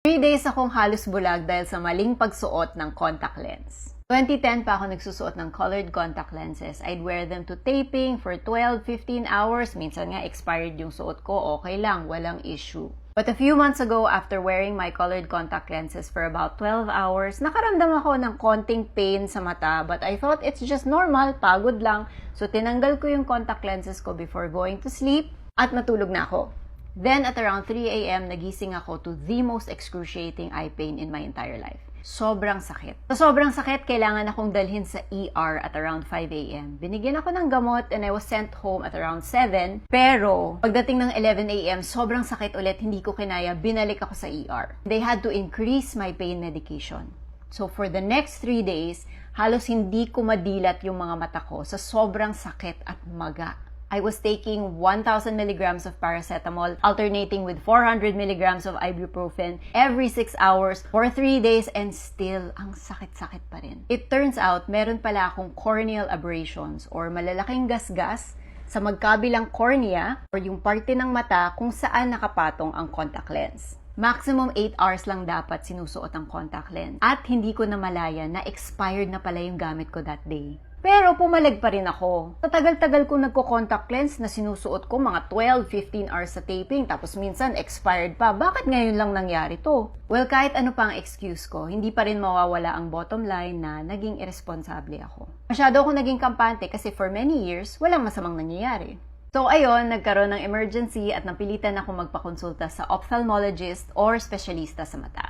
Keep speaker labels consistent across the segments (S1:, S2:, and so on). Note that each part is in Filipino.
S1: Three days akong halos bulag dahil sa maling pagsuot ng contact lens. 2010 pa ako nagsusuot ng colored contact lenses. I'd wear them to taping for 12-15 hours. Minsan nga expired yung suot ko, okay lang, walang issue. But a few months ago, after wearing my colored contact lenses for about 12 hours, nakaramdam ako ng konting pain sa mata. But I thought it's just normal, pagod lang. So tinanggal ko yung contact lenses ko before going to sleep at matulog na ako. Then at around 3 a.m., nagising ako to the most excruciating eye pain in my entire life. Sobrang sakit. Sa sobrang sakit, kailangan akong dalhin sa ER at around 5 a.m. Binigyan ako ng gamot and I was sent home at around 7. Pero, pagdating ng 11 a.m., sobrang sakit ulit, hindi ko kinaya, binalik ako sa ER. They had to increase my pain medication. So for the next 3 days, halos hindi ko madilat yung mga mata ko sa sobrang sakit at maga. I was taking 1,000 milligrams of paracetamol, alternating with 400 milligrams of ibuprofen every 6 hours for 3 days and still, ang sakit-sakit pa rin. It turns out, meron pala akong corneal abrasions or malalaking gasgas sa magkabilang cornea or yung parte ng mata kung saan nakapatong ang contact lens. Maximum 8 hours lang dapat sinusuot ang contact lens. At hindi ko na malaya na expired na pala yung gamit ko that day. Pero pumalag pa rin ako. Sa tagal-tagal ko nagko-contact lens na sinusuot ko mga 12-15 hours sa taping tapos minsan expired pa. Bakit ngayon lang nangyari to? Well, kahit ano pang excuse ko, hindi pa rin mawawala ang bottom line na naging irresponsable ako. Masyado ako naging kampante kasi for many years, walang masamang nangyayari. So ayun, nagkaroon ng emergency at napilitan ako magpakonsulta sa ophthalmologist or specialista sa mata.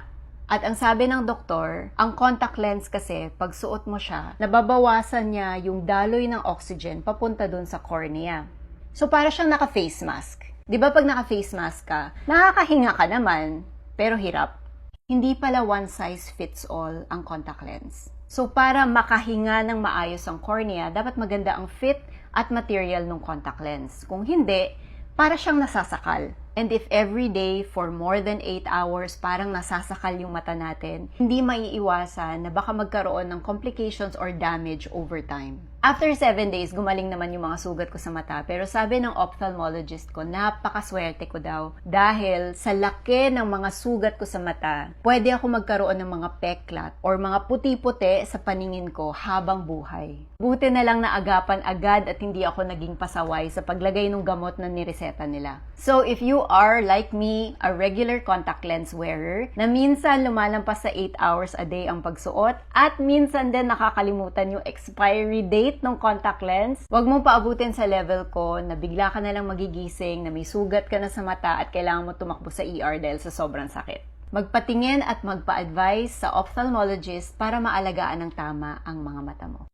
S1: At ang sabi ng doktor, ang contact lens kasi, pag suot mo siya, nababawasan niya yung daloy ng oxygen papunta dun sa cornea. So para siyang naka-face mask. 'Di ba pag naka-face mask ka, nakakahinga ka naman, pero hirap. Hindi pala one size fits all ang contact lens. So para makahinga ng maayos ang cornea, dapat maganda ang fit at material ng contact lens. Kung hindi, para siyang nasasakal. And if every day for more than 8 hours parang nasasakal yung mata natin, hindi maiiwasan na baka magkaroon ng complications or damage over time. After 7 days, gumaling naman yung mga sugat ko sa mata. Pero sabi ng ophthalmologist ko, napakaswerte ko daw. Dahil sa laki ng mga sugat ko sa mata, pwede ako magkaroon ng mga peklat or mga puti-puti sa paningin ko habang buhay. Buti na lang na agapan agad at hindi ako naging pasaway sa paglagay ng gamot na nireseta nila. So if you are like me, a regular contact lens wearer, na minsan lumalampas sa 8 hours a day ang pagsuot at minsan din nakakalimutan yung expiry date ng contact lens, wag mong paabutin sa level ko na bigla ka na lang magigising, na may sugat ka na sa mata at kailangan mo tumakbo sa ER dahil sa sobrang sakit. Magpatingin at magpa-advise sa ophthalmologist para maalagaan ng tama ang mga mata mo.